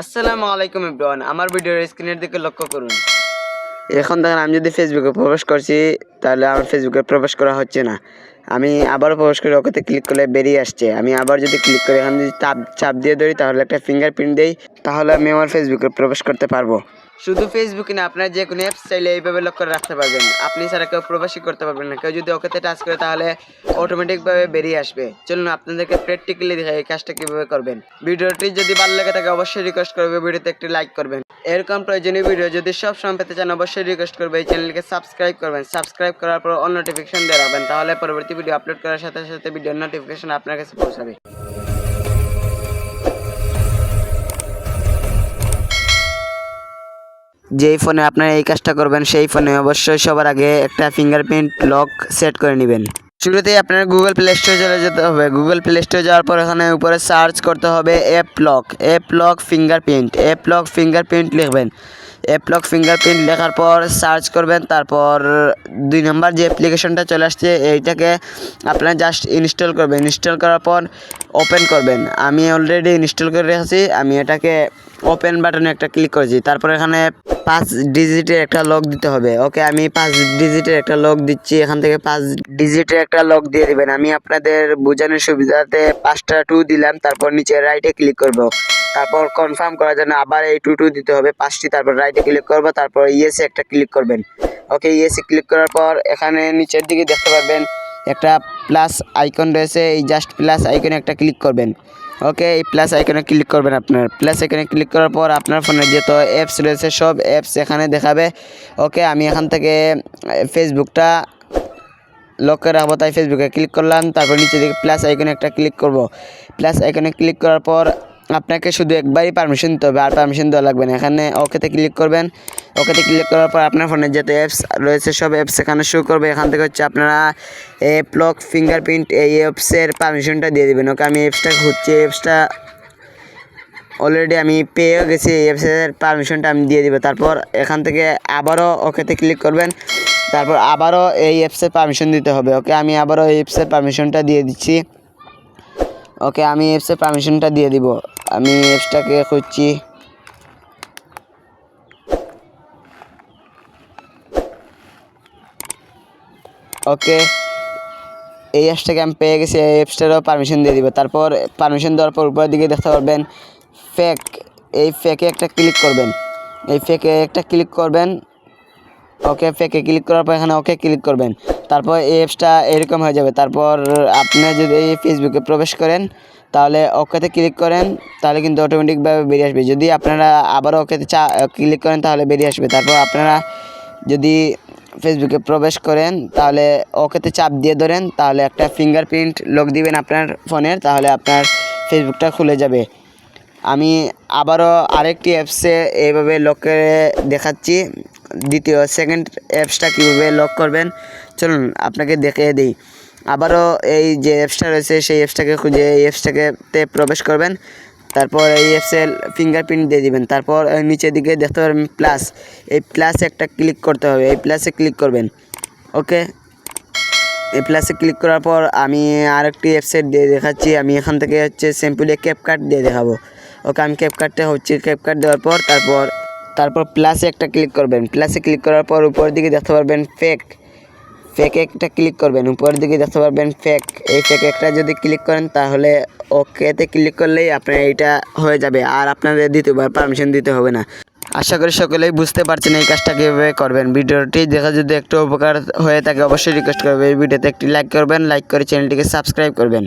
আসসালামু আলাইকুম ইব্রান আমার ভিডিওর স্ক্রিনের দিকে লক্ষ্য করুন। এখন দেখেন, আমি যদি ফেসবুকে প্রবেশ করছি, তাহলে আমার ফেসবুকে প্রবেশ করা হচ্ছে না। আমি আবারও প্রবেশ করি ওকেতে ক্লিক করলে বেরিয়ে আসছে। আমি আবার যদি ক্লিক করি, এখানে যদি চাপ চাপ দিয়ে ধরি, তাহলে একটা ফিঙ্গার প্রিন্ট দিই, তাহলে আমি আমার ফেসবুকে প্রবেশ করতে পারব। শুধু ফেসবুকে না, আপনার যে কোনো অ্যাপস চাইলে এইভাবে লক করে রাখতে পারবেন। আপনি ছাড়া কেউ প্রবাসী করতে পারবেন না। কেউ যদি ওকেতে টাচ করে তাহলে অটোমেটিকভাবে বেরিয়ে আসবে। চলুন আপনাদেরকে প্র্যাকটিক্যালি দেখাই এই কাজটা কীভাবে করবেন। ভিডিওটি যদি ভালো লাগে থাকে, অবশ্যই রিকোয়েস্ট করবে, ভিডিওতে একটি লাইক করবেন। এরকম প্রয়োজনীয় ভিডিও যদি সব সময় পেতে চান, অবশ্যই রিকোয়েস্ট করবে, এই চ্যানেলকে সাবস্ক্রাইব করবেন। সাবস্ক্রাইব করার পর অল নোটিফিকেশন দিয়ে রাখবেন, তাহলে পরবর্তী ভিডিও আপলোড করার সাথে সাথে ভিডিওর নোটিফিকেশন আপনার কাছে পৌঁছাবে। যেই ফোনে আপনারা এই কাজটা করবেন, সেই ফোনে অবশ্যই সবার আগে একটা ফিঙ্গারপ্রিন্ট লক সেট করে নেবেন। শুরুতেই আপনার গুগল প্লে স্টোরে চলে যেতে হবে। গুগল প্লে স্টোরে যাওয়ার পর এখানে উপরে সার্চ করতে হবে app lock app lock fingerprint app lock fingerprint লিখবেন। অ্যাপ লক ফিঙ্গারপ্রিন্ট লেখার পর সার্চ করবেন। তারপর দুই নম্বর যে অ্যাপ্লিকেশনটা চলে আসছে, এইটাকে আপনারা জাস্ট ইনস্টল করবেন। ইনস্টল করার পর ওপেন করবেন। আমি অলরেডি ইনস্টল করে রেখেছি। আমি এটাকে ওপেন বাটনে একটা ক্লিক করেছি। তারপর এখানে পাঁচ ডিজিটের একটা লক দিতে হবে। ওকে আমি পাঁচ ডিজিটের একটা লক দিচ্ছি। এখান থেকে পাঁচ ডিজিটের একটা লক দিয়ে দিবেন। আমি আপনাদের বোঝানোর সুবিধাতে পাঁচটা টু দিলাম, তারপর নিচে রাইটে ক্লিক করব। তারপর কনফার্ম করার জন্য আবার এই টু টু দিতে হবে। পাঁচটি, তারপর রাইটে ক্লিক করব, তারপর ইয়েসে একটা ক্লিক করবেন। ওকে ইয়েসে ক্লিক করার পর এখানে নিচের দিকে দেখতে পারবেন একটা প্লাস আইকন রয়েছে। এই জাস্ট প্লাস আইকনে একটা ক্লিক করবেন। ওকে এই প্লাস আইকনে ক্লিক করবেন আপনার। প্লাস আইকনে ক্লিক করার পর আপনার ফোনে যত অ্যাপস রয়েছে, সব অ্যাপস এখানে দেখাবে। ওকে আমি এখান থেকে ফেসবুকটা লক করে রাখব, তাই ফেসবুকে ক্লিক করলাম। তারপর নিচে দিকে প্লাস আইকনে একটা ক্লিক করব। প্লাস আইকনে ক্লিক করার পর আপনাকে শুধু একবারই পারমিশন দিতে হবে, আর পারমিশন দেওয়া লাগবে না। এখানে ওকেতে ক্লিক করবেন। ওকেতে ক্লিক করার পর আপনার ফোনে যত অ্যাপস রয়েছে, সব অ্যাপস এখানে শো করবে। এখান থেকে হচ্ছে আপনারা অ্যাপ লক ফিঙ্গারপ্রিন্ট এই অ্যাপসের পারমিশনটা দিয়ে দেবেন। ওকে, আমি অ্যাপসটা খুঁজছি অ্যাপসটা অলরেডি আমি পেয়েও গেছি, এই অ্যাপসের পারমিশনটা আমি দিয়ে দিব। তারপর এখান থেকে আবারও ওকেতে ক্লিক করবেন। তারপর আবারও এই অ্যাপসের পারমিশন দিতে হবে। ওকে, আমি আবারও এই অ্যাপসের পারমিশনটা দিয়ে দিচ্ছি। ওকে, আমি অ্যাপসের পারমিশনটা দিয়ে দিব। আমি অ্যাপসটাকে খুঁজছি। ওকে। এই অ্যাপসটাকে আমি পেয়ে গেছি, এই অ্যাপসটারও পারমিশন দিয়ে দিব। তারপর পারমিশন দেওয়ার পর উপরের দিকে দেখতে পারবেন ফেক এই ফেকে একটা ক্লিক করবেন। এই ফেকে একটা ক্লিক করবেন, ওকে ফেকে ক্লিক করার পর এখানে ওকে ক্লিক করবেন। তারপর এই অ্যাপসটা এরকম হয়ে যাবে। তারপর আপনি যদি ফেসবুকে প্রবেশ করেন, তাহলে ওকেতে ক্লিক করেন, তাহলে কিন্তু অটোমেটিকভাবে বেরিয়ে আসবে। যদি আপনারা আবারও ওকেতে চা ক্লিক করেন, তাহলে বেরিয়ে আসবে। তারপর আপনারা যদি ফেসবুকে প্রবেশ করেন, তাহলে ওকেতে চাপ দিয়ে ধরেন, তাহলে একটা ফিঙ্গারপ্রিন্ট লক দিবেন আপনার ফোনের, তাহলে আপনার ফেসবুকটা খুলে যাবে। আমি আবারও আরেকটি অ্যাপসে এইভাবে লক করে দেখাচ্ছি। দ্বিতীয় সেকেন্ড অ্যাপসটা কীভাবে লক করবেন, চলুন আপনাকে দেখে দিই। আবারও এই যে অ্যাপসটা রয়েছে, সেই অ্যাপসটাকে খুঁজে এই অ্যাপসটাকে প্রবেশ করবেন। তারপর এই অ্যাপসের ফিঙ্গারপ্রিন্ট দিয়ে দিবেন। তারপর নিচের দিকে দেখতে পারবেন প্লাস এই প্লাসে একটা ক্লিক করতে হবে। এই প্লাসে ক্লিক করবেন। ওকে এই প্লাসে ক্লিক করার পর আমি আরেকটি ওয়েবসাইট দিয়ে দেখাচ্ছি। আমি এখান থেকে হচ্ছে সিম্পলি ক্যাপকার্ট দিয়ে দেখাবো। ওকে আমি ক্যাপকার্টে হচ্ছে ক্যাপকার্ট দেওয়ার পর তারপর তারপর প্লাসে একটা ক্লিক করবেন। প্লাসে ক্লিক করার পর উপরের দিকে দেখতে পারবেন ফেক ফেকে একটা ক্লিক করবেন, উপরের দিকে দেখতে পারবেন ফেক এই ফেক একটা যদি ক্লিক করেন তাহলে ওকেতে ক্লিক করলেই আপনার এইটা হয়ে যাবে, আর আপনাদের দ্বিতীয়বার পারমিশন দিতে হবে না। আশা করি সকলেই বুঝতে পারছেন এই কাজটা কীভাবে করবেন। ভিডিওটি দেখা যদি একটু উপকার হয়ে থাকে, অবশ্যই রিকোয়েস্ট করবে এই ভিডিওতে একটি লাইক করবেন লাইক করে চ্যানেলটিকে সাবস্ক্রাইব করবেন।